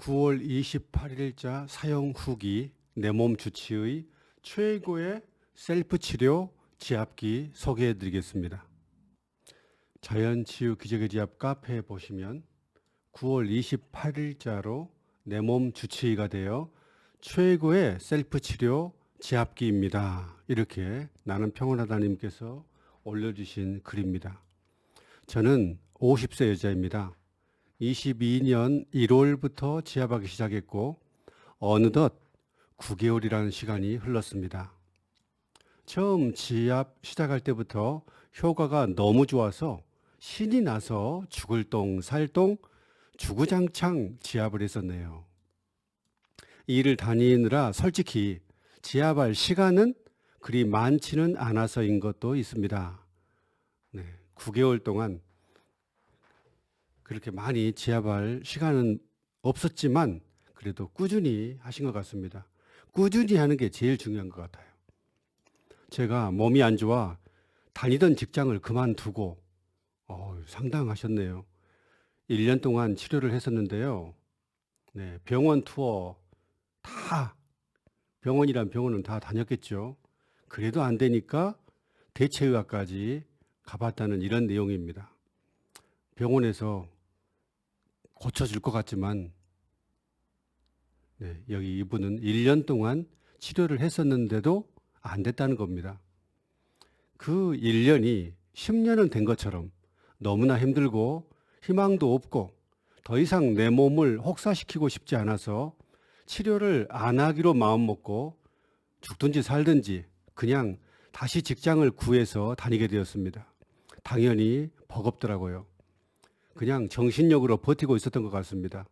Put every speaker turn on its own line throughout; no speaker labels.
9월 28일자 사용 후기 내 몸 주치의 최고의 셀프 치료 지압기 소개해 드리겠습니다. 자연치유 기적의 지압 카페에 보시면 9월 28일자로 내 몸 주치의가 되어 최고의 셀프 치료 지압기입니다. 이렇게 나는 평온하다님께서 올려주신 글입니다. 저는 50세 여자입니다. 22년 1월부터 지압하기 시작했고 어느덧 9개월이라는 시간이 흘렀습니다. 처음 지압 시작할 때부터 효과가 너무 좋아서 신이 나서 죽을 똥 살똥 주구장창 지압을 했었네요. 일을 다니느라 솔직히 지압할 시간은 그리 많지는 않아서인 것도 있습니다. 네, 9개월 동안 그렇게 많이 지압할 시간은 없었지만 그래도 꾸준히 하신 것 같습니다. 꾸준히 하는 게 제일 중요한 것 같아요. 제가 몸이 안 좋아 다니던 직장을 그만두고 어, 상당하셨네요. 1년 동안 치료를 했었는데요. 네, 병원 투어 다 병원이란 병원은 다 다녔겠죠. 그래도 안 되니까 대체의학까지 가봤다는 이런 내용입니다. 병원에서 고쳐줄 것 같지만 네, 여기 이분은 1년 동안 치료를 했었는데도 안 됐다는 겁니다. 그 1년이 10년은 된 것처럼 너무나 힘들고 희망도 없고 더 이상 내 몸을 혹사시키고 싶지 않아서 치료를 안 하기로 마음먹고 죽든지 살든지 그냥 다시 직장을 구해서 다니게 되었습니다. 당연히 버겁더라고요. 그냥 정신력으로 버티고 있었던 것 같습니다.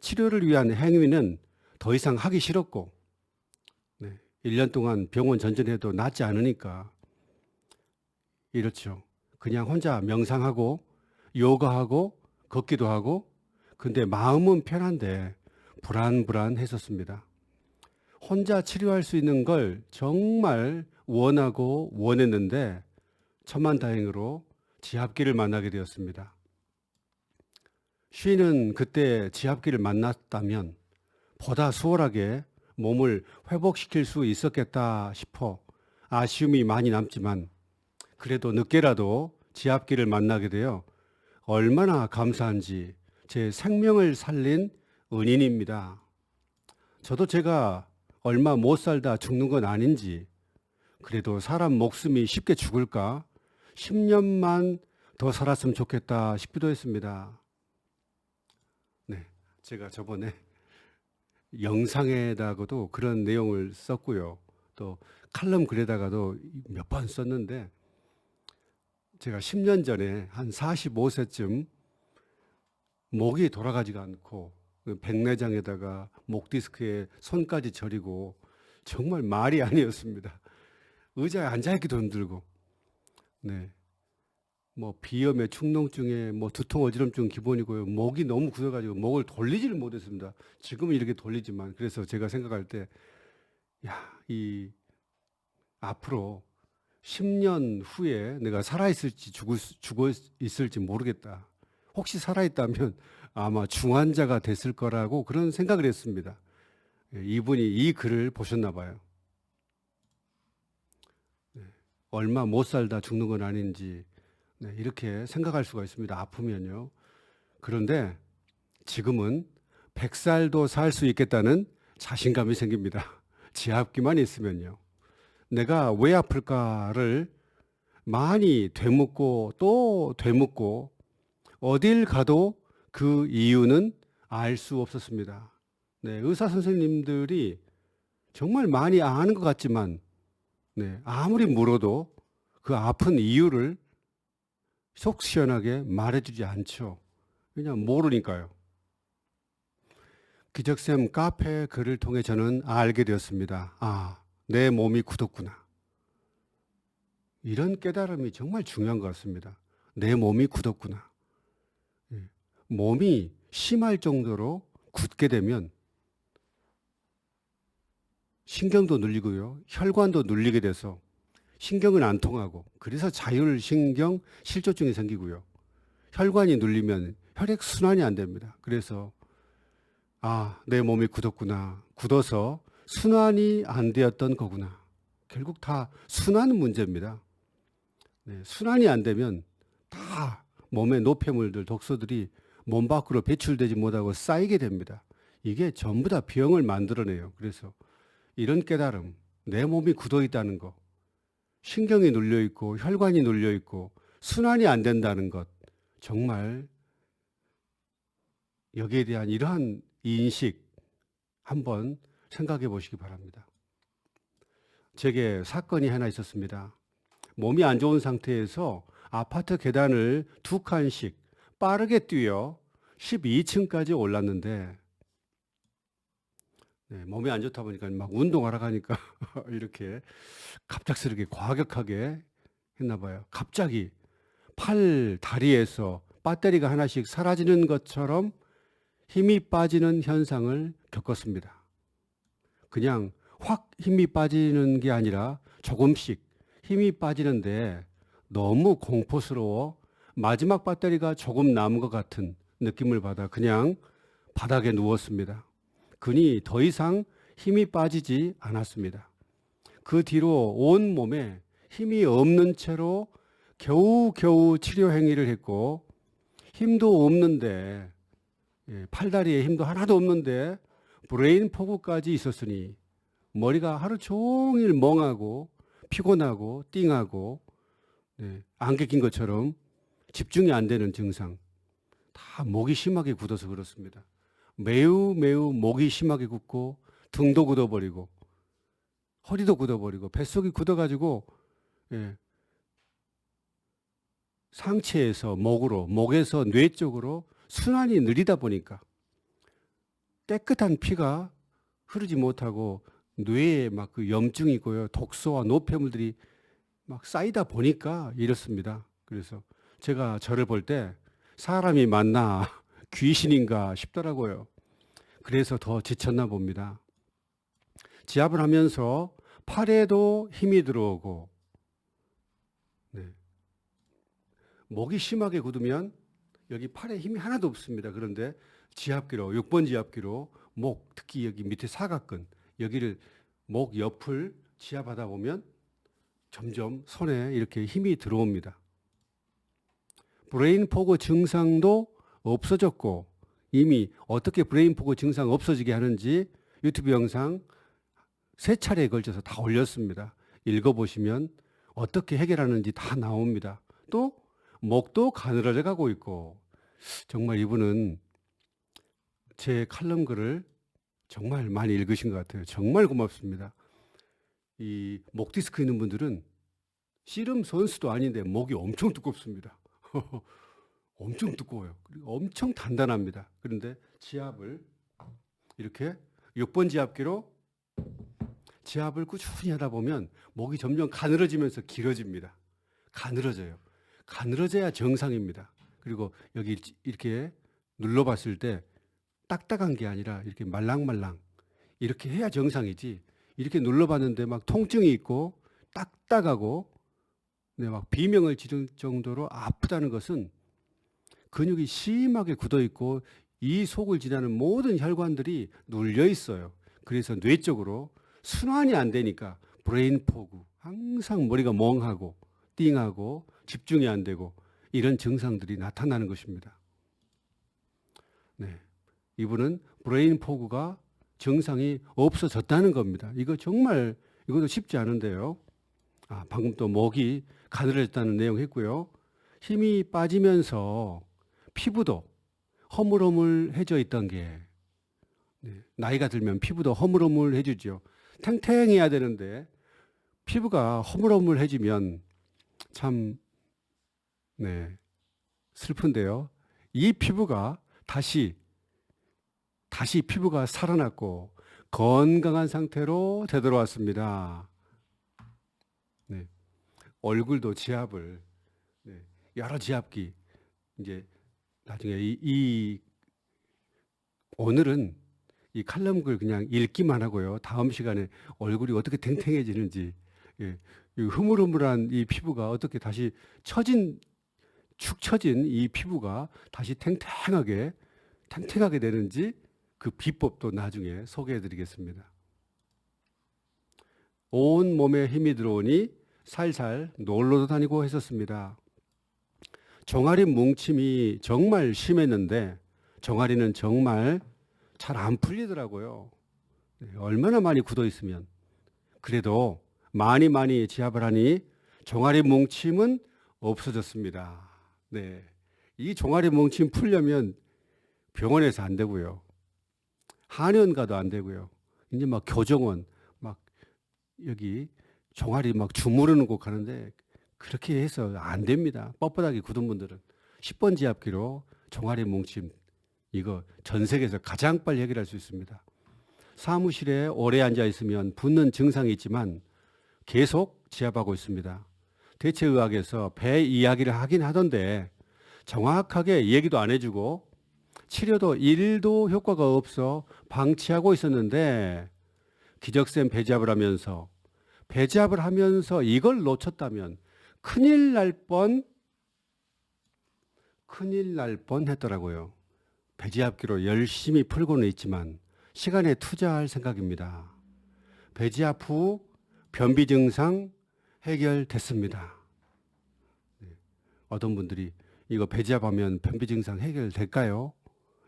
치료를 위한 행위는 더 이상 하기 싫었고, 네, 1년 동안 병원 전전해도 낫지 않으니까, 이렇죠. 그냥 혼자 명상하고, 요가하고, 걷기도 하고, 근데 마음은 편한데, 불안불안했었습니다. 혼자 치료할 수 있는 걸 정말 원하고 원했는데, 천만다행으로 지압기를 만나게 되었습니다. 쉬는 그때 지압기를 만났다면 보다 수월하게 몸을 회복시킬 수 있었겠다 싶어 아쉬움이 많이 남지만 그래도 늦게라도 지압기를 만나게 되어 얼마나 감사한지 제 생명을 살린 은인입니다. 저도 제가 얼마 못 살다 죽는 건 아닌지 그래도 사람 목숨이 쉽게 죽을까 10년만 더 살았으면 좋겠다 싶기도 했습니다. 제가 저번에 영상에다가도 그런 내용을 썼고요. 또 칼럼 글에다가도 몇 번 썼는데 제가 10년 전에 한 45세쯤 목이 돌아가지가 않고 그 백내장에다가 목 디스크에 손까지 저리고 정말 말이 아니었습니다. 의자에 앉아 있기도 힘들고 네. 뭐 비염에 축농증에 뭐 두통 어지럼증 기본이고요. 목이 너무 굳어가지고 목을 돌리지를 못했습니다. 지금은 이렇게 돌리지만 그래서 제가 생각할 때, 야, 이 앞으로 10년 후에 내가 살아있을지 죽을, 죽어 있을지 모르겠다. 혹시 살아있다면 아마 중환자가 됐을 거라고 그런 생각을 했습니다. 예, 이분이 이 글을 보셨나 봐요. 네, 얼마 못 살다 죽는 건 아닌지 네, 이렇게 생각할 수가 있습니다. 아프면요. 그런데 지금은 100살도 살 수 있겠다는 자신감이 생깁니다. 지압기만 있으면요. 내가 왜 아플까를 많이 되묻고 또 되묻고 어딜 가도 그 이유는 알 수 없었습니다. 네, 의사 선생님들이 정말 많이 아는 것 같지만 네, 아무리 물어도 그 아픈 이유를 속 시원하게 말해주지 않죠. 왜냐하면 모르니까요. 기적쌤 카페 글을 통해 저는 알게 되었습니다. 아, 내 몸이 굳었구나. 이런 깨달음이 정말 중요한 것 같습니다. 내 몸이 굳었구나. 예. 몸이 심할 정도로 굳게 되면 신경도 눌리고요. 혈관도 눌리게 돼서 신경은 안 통하고 그래서 자율신경 실조증이 생기고요. 혈관이 눌리면 혈액 순환이 안 됩니다. 그래서 아, 내 몸이 굳었구나. 굳어서 순환이 안 되었던 거구나. 결국 다 순환 문제입니다. 네, 순환이 안 되면 다 몸의 노폐물들, 독소들이 몸 밖으로 배출되지 못하고 쌓이게 됩니다. 이게 전부 다 병을 만들어내요. 그래서 이런 깨달음, 내 몸이 굳어 있다는 거, 신경이 눌려 있고 혈관이 눌려 있고 순환이 안 된다는 것, 정말 여기에 대한 이러한 인식 한번 생각해 보시기 바랍니다. 제게 사건이 하나 있었습니다. 몸이 안 좋은 상태에서 아파트 계단을 두 칸씩 빠르게 뛰어 12층까지 올랐는데 네, 몸이 안 좋다 보니까 막 운동하러 가니까 이렇게 갑작스럽게 과격하게 했나 봐요. 갑자기 팔 다리에서 배터리가 하나씩 사라지는 것처럼 힘이 빠지는 현상을 겪었습니다. 그냥 확 힘이 빠지는 게 아니라 조금씩 힘이 빠지는데 너무 공포스러워 마지막 배터리가 조금 남은 것 같은 느낌을 받아 그냥 바닥에 누웠습니다. 그니 더 이상 힘이 빠지지 않았습니다. 그 뒤로 온 몸에 힘이 없는 채로 겨우겨우 치료 행위를 했고 힘도 없는데 예, 팔다리에 힘도 하나도 없는데 브레인 포구까지 있었으니 머리가 하루 종일 멍하고 피곤하고 띵하고 네, 안개 낀 것처럼 집중이 안 되는 증상 다 목이 심하게 굳어서 그렇습니다. 매우 매우 목이 심하게 굳고 등도 굳어버리고 허리도 굳어버리고 뱃속이 굳어가지고 예, 상체에서 목으로 목에서 뇌 쪽으로 순환이 느리다 보니까 깨끗한 피가 흐르지 못하고 뇌에 막 그 염증이 있고요 독소와 노폐물들이 막 쌓이다 보니까 이렇습니다. 그래서 제가 저를 볼 때 사람이 맞나 귀신인가 싶더라고요. 그래서 더 지쳤나 봅니다. 지압을 하면서 팔에도 힘이 들어오고 네. 목이 심하게 굳으면 여기 팔에 힘이 하나도 없습니다. 그런데 지압기로 6번 지압기로 목 특히 여기 밑에 사각근 여기를 목 옆을 지압하다 보면 점점 손에 이렇게 힘이 들어옵니다. 브레인 포그 증상도 없어졌고 이미 어떻게 브레인 포그 증상 없어지게 하는지 유튜브 영상 세 차례에 걸쳐서 다 올렸습니다. 읽어보시면 어떻게 해결하는지 다 나옵니다. 또 목도 가늘어져 가고 있고 정말 이분은 제 칼럼 글을 정말 많이 읽으신 것 같아요. 정말 고맙습니다. 이 목 디스크 있는 분들은 씨름 선수도 아닌데 목이 엄청 두껍습니다. 엄청 두꺼워요. 그리고 엄청 단단합니다. 그런데 지압을 이렇게 6번 지압기로 지압을 꾸준히 하다 보면 목이 점점 가늘어지면서 길어집니다. 가늘어져요. 가늘어져야 정상입니다. 그리고 여기 이렇게 눌러봤을 때 딱딱한 게 아니라 이렇게 말랑말랑 이렇게 해야 정상이지. 이렇게 눌러봤는데 막 통증이 있고 딱딱하고 네, 막 비명을 지를 정도로 아프다는 것은 근육이 심하게 굳어 있고 이 속을 지나는 모든 혈관들이 눌려 있어요. 그래서 뇌 쪽으로 순환이 안 되니까 브레인 포구, 항상 머리가 멍하고 띵하고 집중이 안 되고 이런 증상들이 나타나는 것입니다. 네. 이분은 브레인 포구가 증상이 없어졌다는 겁니다. 이거 정말 이것도 쉽지 않은데요. 아, 방금 또 목이 가늘어졌다는 내용 했고요. 힘이 빠지면서 피부도 허물허물해져 있던 게 네, 나이가 들면 피부도 허물허물해지죠. 탱탱해야 되는데 피부가 허물허물해지면 참 네, 슬픈데요. 이 피부가 다시 다시 피부가 살아났고 건강한 상태로 되돌아왔습니다. 네. 얼굴도 지압을 네. 여러 지압기 이제 나중에 이, 이 오늘은 이 칼럼 글 그냥 읽기만 하고요. 다음 시간에 얼굴이 어떻게 탱탱해지는지, 예, 이 흐물흐물한 이 피부가 어떻게 다시 처진 축 처진 이 피부가 다시 탱탱하게 탱탱하게 되는지 그 비법도 나중에 소개해 드리겠습니다. 온 몸에 힘이 들어오니 살살 놀러도 다니고 했었습니다. 종아리 뭉침이 정말 심했는데 종아리는 정말 잘 안 풀리더라고요. 네, 얼마나 많이 굳어 있으면 그래도 많이 많이 지압을 하니 종아리 뭉침은 없어졌습니다. 네. 이 종아리 뭉침 풀려면 병원에서 안 되고요. 한의원 가도 안 되고요. 이제 막 교정원 막 여기 종아리 막 주무르는 곳 가는데 그렇게 해서 안 됩니다. 뻣뻣하게 굳은 분들은 10번 지압기로 종아리 뭉침 이거 전 세계에서 가장 빨리 해결할 수 있습니다. 사무실에 오래 앉아 있으면 붓는 증상이 있지만 계속 지압하고 있습니다. 대체 의학에서 배 이야기를 하긴 하던데 정확하게 얘기도 안 해주고 치료도 일도 효과가 없어 방치하고 있었는데 기적쌤 배지압을 하면서 배지압을 하면서 이걸 놓쳤다면 큰일 날 뻔, 큰일 날 뻔 했더라고요. 배지압기로 열심히 풀고는 있지만 시간에 투자할 생각입니다. 배지압 후 변비 증상 해결됐습니다. 네. 어떤 분들이 이거 배지압하면 변비 증상 해결될까요?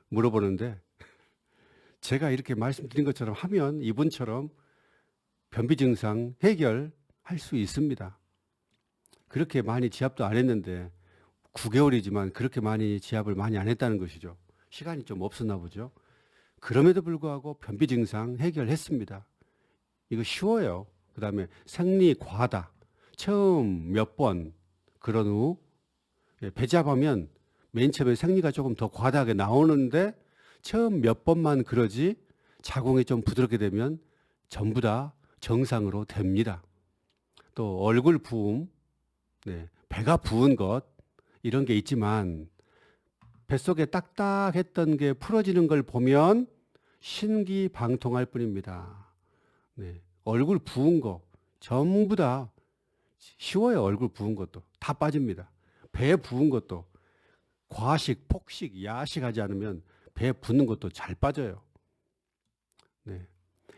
물어보는데 제가 이렇게 말씀드린 것처럼 하면 이분처럼 변비 증상 해결할 수 있습니다. 그렇게 많이 지압도 안 했는데 9개월이지만 그렇게 많이 지압을 많이 안 했다는 것이죠. 시간이 좀 없었나 보죠. 그럼에도 불구하고 변비 증상 해결했습니다. 이거 쉬워요. 그 다음에 생리 과다. 처음 몇 번 그런 후 예, 배잡하면 맨 처음에 생리가 조금 더 과다하게 나오는데 처음 몇 번만 그러지 자궁이 좀 부드럽게 되면 전부 다 정상으로 됩니다. 또 얼굴 부음, 네, 배가 부은 것 이런 게 있지만 뱃속에 딱딱했던 게 풀어지는 걸 보면 신기방통할 뿐입니다. 네, 얼굴 부은 거 전부 다 쉬워요. 얼굴 부은 것도 다 빠집니다. 배 부은 것도 과식, 폭식, 야식하지 않으면 배 붓는 것도 잘 빠져요. 네.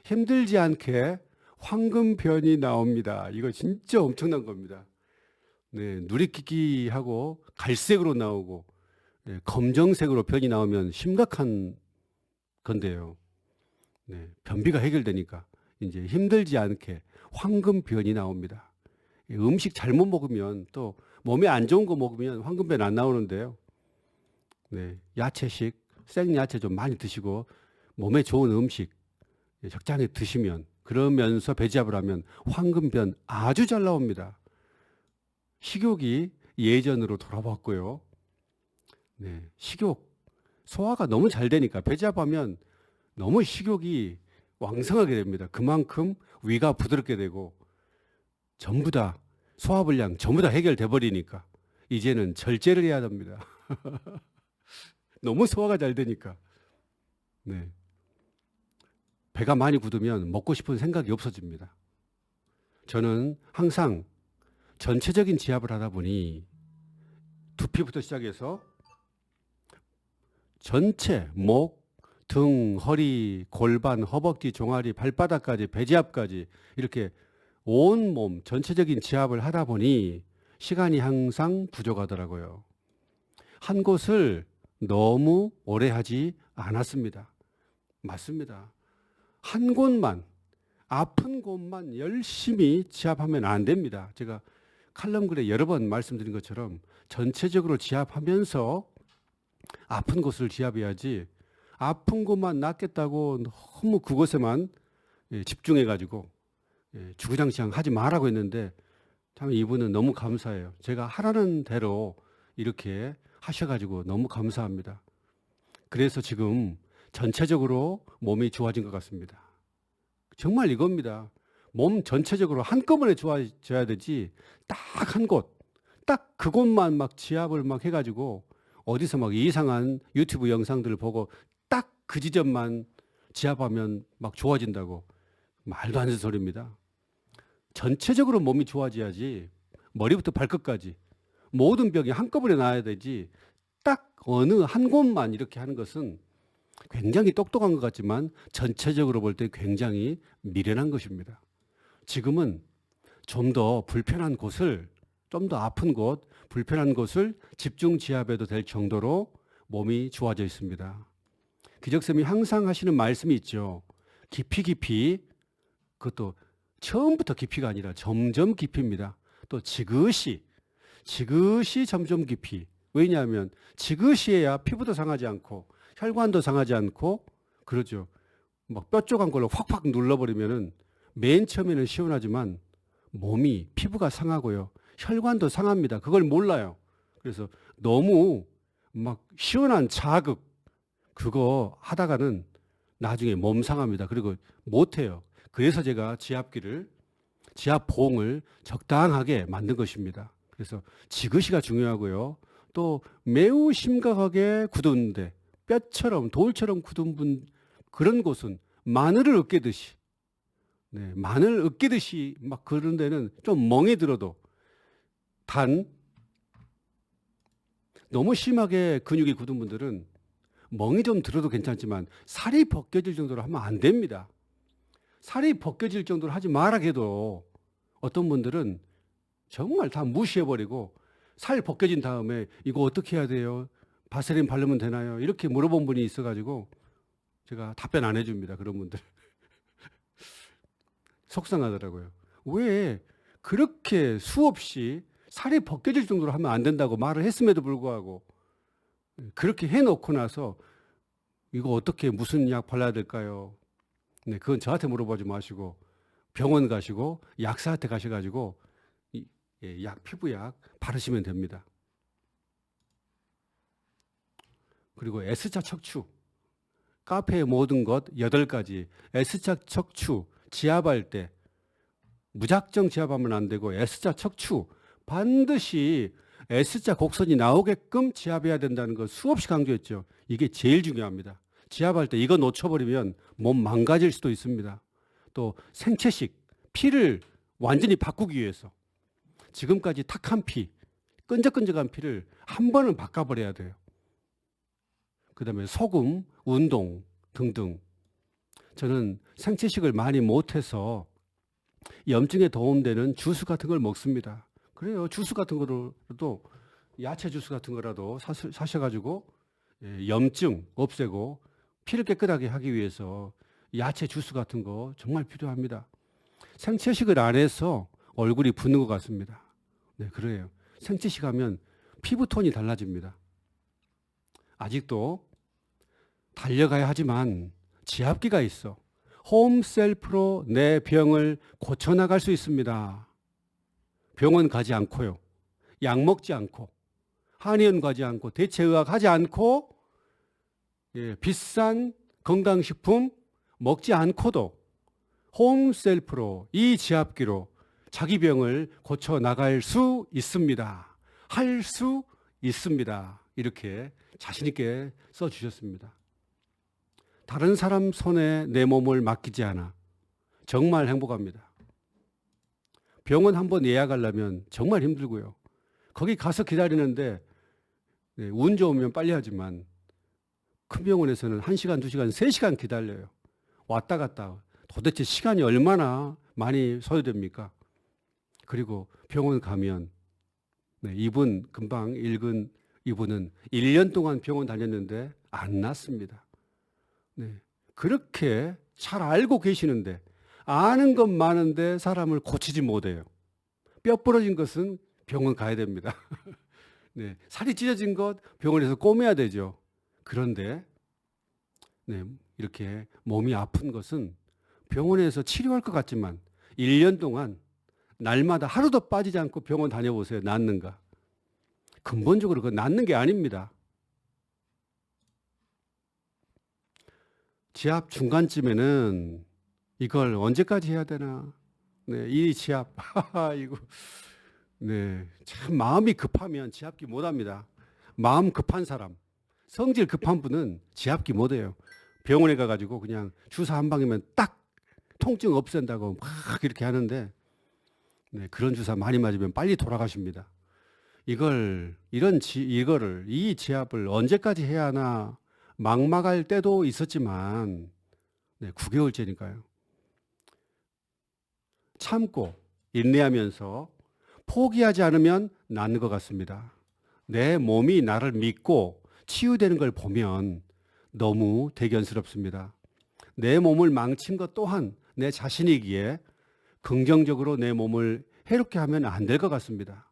힘들지 않게 황금변이 나옵니다. 이거 진짜 엄청난 겁니다. 네, 누리끼끼하고 갈색으로 나오고 네, 검정색으로 변이 나오면 심각한 건데요. 네, 변비가 해결되니까 이제 힘들지 않게 황금 변이 나옵니다. 음식 잘못 먹으면 또 몸에 안 좋은 거 먹으면 황금변 안 나오는데요. 네, 야채식, 생야채 좀 많이 드시고 몸에 좋은 음식 적당히 드시면 그러면서 배지압을 하면 황금변 아주 잘 나옵니다. 식욕이 예전으로 돌아왔고요. 네, 식욕 소화가 너무 잘 되니까 배지압하면 너무 식욕이 왕성하게 됩니다. 그만큼 위가 부드럽게 되고 전부 다 소화불량 전부 다 해결돼 버리니까 이제는 절제를 해야 됩니다. 너무 소화가 잘 되니까. 네. 배가 많이 굳으면 먹고 싶은 생각이 없어집니다. 저는 항상 전체적인 지압을 하다 보니 두피부터 시작해서 전체 목, 등, 허리, 골반, 허벅지, 종아리, 발바닥까지 배지압까지 이렇게 온 몸 전체적인 지압을 하다 보니 시간이 항상 부족하더라고요. 한 곳을 너무 오래 하지 않았습니다. 맞습니다. 한 곳만 아픈 곳만 열심히 지압하면 안 됩니다. 제가 칼럼 글에 여러 번 말씀드린 것처럼 전체적으로 지압하면서 아픈 곳을 지압해야지 아픈 곳만 낫겠다고 너무 그곳에만 예, 집중해 가지고 예, 주구장창 하지 말라고 했는데 참 이분은 너무 감사해요. 제가 하라는 대로 이렇게 하셔가지고 너무 감사합니다. 그래서 지금 전체적으로 몸이 좋아진 것 같습니다. 정말 이겁니다. 몸 전체적으로 한꺼번에 좋아져야 되지 딱 한 곳, 딱 그곳만 막 지압을 막 해가지고 어디서 막 이상한 유튜브 영상들을 보고 딱 그 지점만 지압하면 막 좋아진다고 말도 안 되는 소리입니다. 전체적으로 몸이 좋아져야지 머리부터 발끝까지 모든 병이 한꺼번에 나야 되지 딱 어느 한 곳만 이렇게 하는 것은 굉장히 똑똑한 것 같지만 전체적으로 볼 때 굉장히 미련한 것입니다. 지금은 좀 더 불편한 곳을 좀 더 아픈 곳, 불편한 곳을 집중 지압해도 될 정도로 몸이 좋아져 있습니다. 기적쌤이 항상 하시는 말씀이 있죠. 깊이 깊이 그것도 처음부터 깊이가 아니라 점점 깊이입니다. 또 지그시 지그시 점점 깊이. 왜냐하면 지그시해야 피부도 상하지 않고 혈관도 상하지 않고 그러죠. 막 뾰족한 걸로 확확 눌러버리면은 맨 처음에는 시원하지만 몸이 피부가 상하고요. 혈관도 상합니다. 그걸 몰라요. 그래서 너무 막 시원한 자극 그거 하다가는 나중에 몸 상합니다. 그리고 못 해요. 그래서 제가 지압기를 지압 봉을 적당하게 만든 것입니다. 그래서 지그시가 중요하고요. 또 매우 심각하게 굳은데 뼈처럼 돌처럼 굳은 분 그런 곳은 마늘을 으깨듯이 네, 마늘 으깨듯이 막 그런 데는 좀 멍이 들어도 단 너무 심하게 근육이 굳은 분들은 멍이 좀 들어도 괜찮지만 살이 벗겨질 정도로 하면 안 됩니다. 살이 벗겨질 정도로 하지 말아 해도 어떤 분들은 정말 다 무시해버리고 살 벗겨진 다음에 이거 어떻게 해야 돼요? 바세린 바르면 되나요? 이렇게 물어본 분이 있어가지고 제가 답변 안 해줍니다. 그런 분들. 속상하더라고요. 왜 그렇게 수없이 살이 벗겨질 정도로 하면 안 된다고 말을 했음에도 불구하고 그렇게 해놓고 나서 이거 어떻게 무슨 약 발라야 될까요? 네, 그건 저한테 물어보지 마시고 병원 가시고 약사한테 가셔가지고 이, 예, 약 피부약 바르시면 됩니다. 그리고 S자 척추 카페의 모든 것 여덟 가지 S자 척추 지압할 때 무작정 지압하면 안 되고 S자 척추 반드시 S자 곡선이 나오게끔 지압해야 된다는 거 수없이 강조했죠. 이게 제일 중요합니다. 지압할 때 이거 놓쳐버리면 몸 망가질 수도 있습니다. 또 생체식 피를 완전히 바꾸기 위해서 지금까지 탁한 피, 끈적끈적한 피를 한 번은 바꿔버려야 돼요. 그 다음에 소금, 운동 등등. 저는 생체식을 많이 못해서 염증에 도움되는 주스 같은 걸 먹습니다. 그래요. 주스 같은 거로도 야채 주스 같은 거라도 사셔, 사셔가지고 예, 염증 없애고 피를 깨끗하게 하기 위해서 야채 주스 같은 거 정말 필요합니다. 생채식을 안 해서 얼굴이 붓는 것 같습니다. 네, 그래요. 생채식 하면 피부 톤이 달라집니다. 아직도 달려가야 하지만 지압기가 있어. 홈셀프로 내 병을 고쳐나갈 수 있습니다. 병원 가지 않고요. 약 먹지 않고, 한의원 가지 않고, 대체의학 하지 않고, 예, 비싼 건강식품 먹지 않고도 홈셀프로 이 지압기로 자기 병을 고쳐 나갈 수 있습니다. 할 수 있습니다. 이렇게 자신있게 써주셨습니다. 다른 사람 손에 내 몸을 맡기지 않아. 정말 행복합니다. 병원 한번 예약하려면 정말 힘들고요. 거기 가서 기다리는데 네, 운 좋으면 빨리 하지만 큰 병원에서는 1시간, 2시간, 3시간 기다려요. 왔다 갔다. 도대체 시간이 얼마나 많이 소요됩니까? 그리고 병원 가면 네, 이분 금방 읽은 이분은 1년 동안 병원 다녔는데 안 낫습니다. 네, 그렇게 잘 알고 계시는데 아는 것 많은데 사람을 고치지 못해요. 뼈 부러진 것은 병원 가야 됩니다. 네, 살이 찢어진 것 병원에서 꼬매야 되죠. 그런데 네, 이렇게 몸이 아픈 것은 병원에서 치료할 것 같지만 1년 동안 날마다 하루도 빠지지 않고 병원 다녀보세요. 낫는가? 근본적으로 그 낫는 게 아닙니다. 지압 중간쯤에는 이걸 언제까지 해야 되나? 네, 이 지압, 이거, 네, 참 마음이 급하면 지압기 못 합니다. 마음 급한 사람, 성질 급한 분은 지압기 못 해요. 병원에 가가지고 그냥 주사 한 방이면 딱 통증 없앤다고 막 이렇게 하는데, 네, 그런 주사 많이 맞으면 빨리 돌아가십니다. 이걸, 이런 지, 이거를, 이 지압을 언제까지 해야 하나 막막할 때도 있었지만 네, 9개월째니까요. 참고 인내하면서 포기하지 않으면 낫는 것 같습니다. 내 몸이 나를 믿고 치유되는 걸 보면 너무 대견스럽습니다. 내 몸을 망친 것 또한 내 자신이기에 긍정적으로 내 몸을 해롭게 하면 안 될 것 같습니다.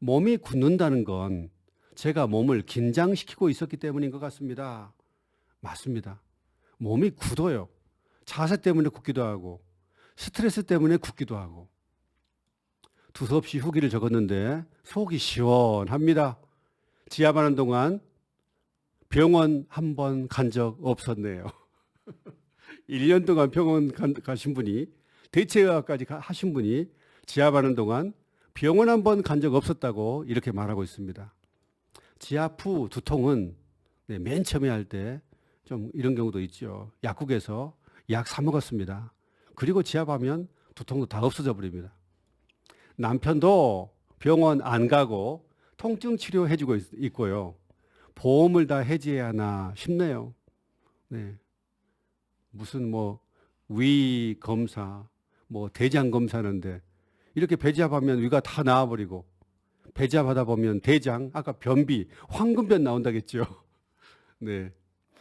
몸이 굳는다는 건 제가 몸을 긴장시키고 있었기 때문인 것 같습니다. 맞습니다. 몸이 굳어요. 자세 때문에 굳기도 하고, 스트레스 때문에 굳기도 하고. 두서없이 후기를 적었는데 속이 시원합니다. 지압하는 동안 병원 한 번 간 적 없었네요. 1년 동안 병원 간- 가신 분이 대체의학까지 가- 하신 분이 지압하는 동안 병원 한 번 간 적 없었다고 이렇게 말하고 있습니다. 후 두통은 네, 맨 처음에 할 때 좀 이런 경우도 있죠. 약국에서 약 사 먹었습니다. 그리고 지압하면 두통도 다 없어져 버립니다. 남편도 병원 안 가고 통증 치료 해 주고 있- 있고요. 보험을 다 해지해야 하나 싶네요. 네. 무슨 뭐 위 검사, 뭐 대장 검사하는데 이렇게 배지압하면 위가 다 나와버리고 배지압하다 보면 대장, 아까 변비, 황금변 나온다겠죠. 네.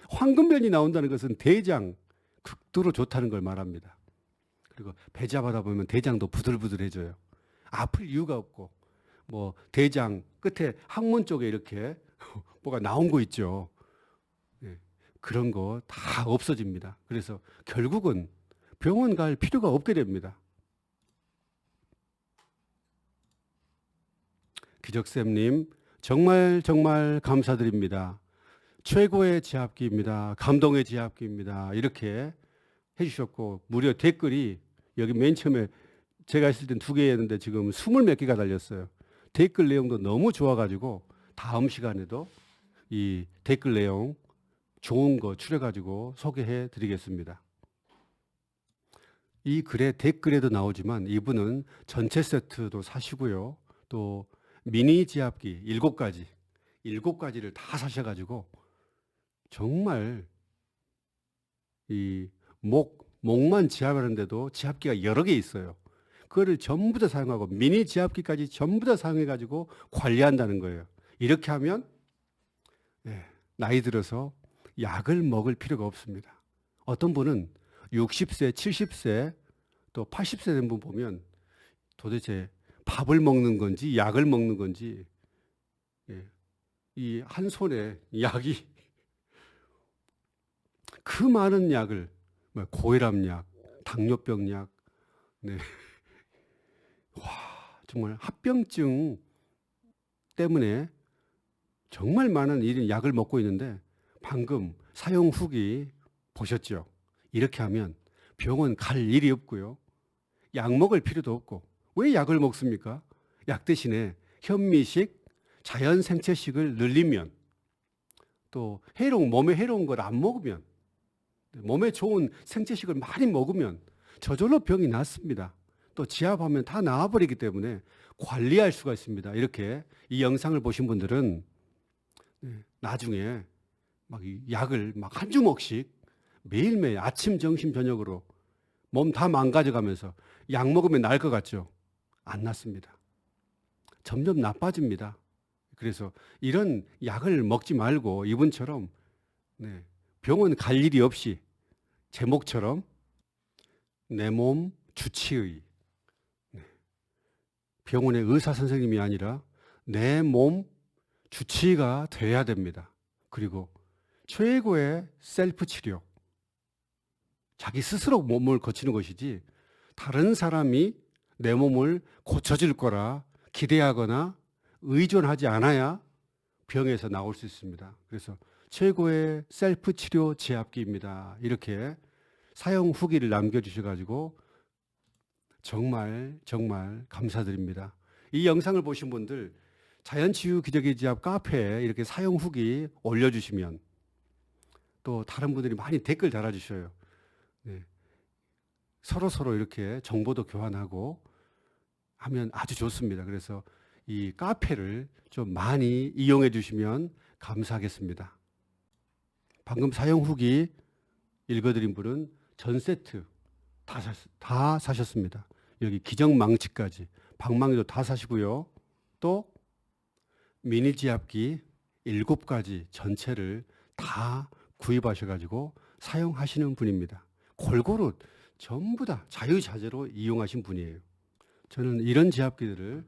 황금변이 나온다는 것은 대장 극도로 좋다는 걸 말합니다. 그리고 배지압하다 보면 대장도 부들부들해져요. 아플 이유가 없고 뭐 대장 끝에 항문 쪽에 이렇게 뭐가 나온 거 있죠. 예, 그런 거 다 없어집니다. 그래서 결국은 병원 갈 필요가 없게 됩니다. 기적쌤님 정말 정말 감사드립니다. 최고의 지압기입니다. 감동의 지압기입니다. 이렇게 해주셨고 무려 댓글이 여기 맨 처음에 제가 있을 땐 두 개였는데 지금 스물 몇 개가 달렸어요. 댓글 내용도 너무 좋아가지고 다음 시간에도 이 댓글 내용 좋은 거 추려가지고 소개해 드리겠습니다. 이 글에 댓글에도 나오지만 이분은 전체 세트도 사시고요. 또 미니 지압기 일곱 가지, 일곱 가지를 다 사셔가지고 정말 이 목, 목만 지압하는데도 지압기가 여러 개 있어요. 그거를 전부 다 사용하고 미니 지압기까지 전부 다 사용해가지고 관리한다는 거예요. 이렇게 하면 예, 나이 들어서 약을 먹을 필요가 없습니다. 어떤 분은 60세, 70세, 또 80세 된 분 보면 도대체 밥을 먹는 건지 약을 먹는 건지 예, 이한 손에 약이 그 많은 약을 뭐 고혈압 약, 당뇨병 약, 네. 와 정말 합병증 때문에 정말 많은 이런 약을 먹고 있는데 방금 사용 후기 보셨죠? 이렇게 하면 병원 갈 일이 없고요. 약 먹을 필요도 없고 왜 약을 먹습니까? 약 대신에 현미식, 자연 생채식을 늘리면 또 해로운 몸에 해로운 걸 안 먹으면 몸에 좋은 생채식을 많이 먹으면 저절로 병이 낫습니다. 또 지압하면 다 나아버리기 때문에 관리할 수가 있습니다. 이렇게 이 영상을 보신 분들은 네, 나중에 막이 약을 막 한 주먹씩 매일매일 아침, 점심, 저녁으로 몸 다 망가져가면서 약 먹으면 나을 것 같죠? 안 낫습니다. 점점 나빠집니다. 그래서 이런 약을 먹지 말고 이분처럼 네, 병원 갈 일이 없이 제목처럼 내 몸 주치의 네, 병원의 의사 선생님이 아니라 내 몸 주치의가 돼야 됩니다. 그리고 최고의 셀프 치료. 자기 스스로 몸을 고치는 것이지 다른 사람이 내 몸을 고쳐줄 거라 기대하거나 의존하지 않아야 병에서 나올 수 있습니다. 그래서 최고의 셀프 치료 제압기입니다. 이렇게 사용 후기를 남겨주셔가지고 정말 정말 감사드립니다. 이 영상을 보신 분들 자연치유 기적의 지압 카페에 이렇게 사용 후기 올려주시면 또 다른 분들이 많이 댓글 달아주셔요. 네. 서로 서로 이렇게 정보도 교환하고 하면 아주 좋습니다. 그래서 이 카페를 좀 많이 이용해 주시면 감사하겠습니다. 방금 사용 후기 읽어드린 분은 전 세트 다, 사, 다 사셨습니다. 여기 기정망치까지 방망이도 다 사시고요. 또 미니 지압기 일곱 가지 전체를 다 구입하셔가지고 사용하시는 분입니다. 골고루 전부 다 자유자재로 이용하신 분이에요. 저는 이런 지압기들을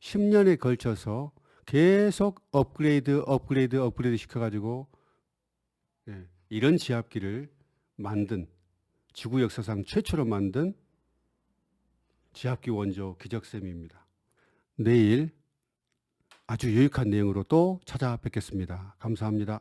10년에 걸쳐서 계속 업그레이드, 업그레이드, 업그레이드 시켜가지고 예, 이런 지압기를 만든 지구 역사상 최초로 만든 지압기 원조 기적쌤입니다. 내일 아주 유익한 내용으로 또 찾아뵙겠습니다. 감사합니다.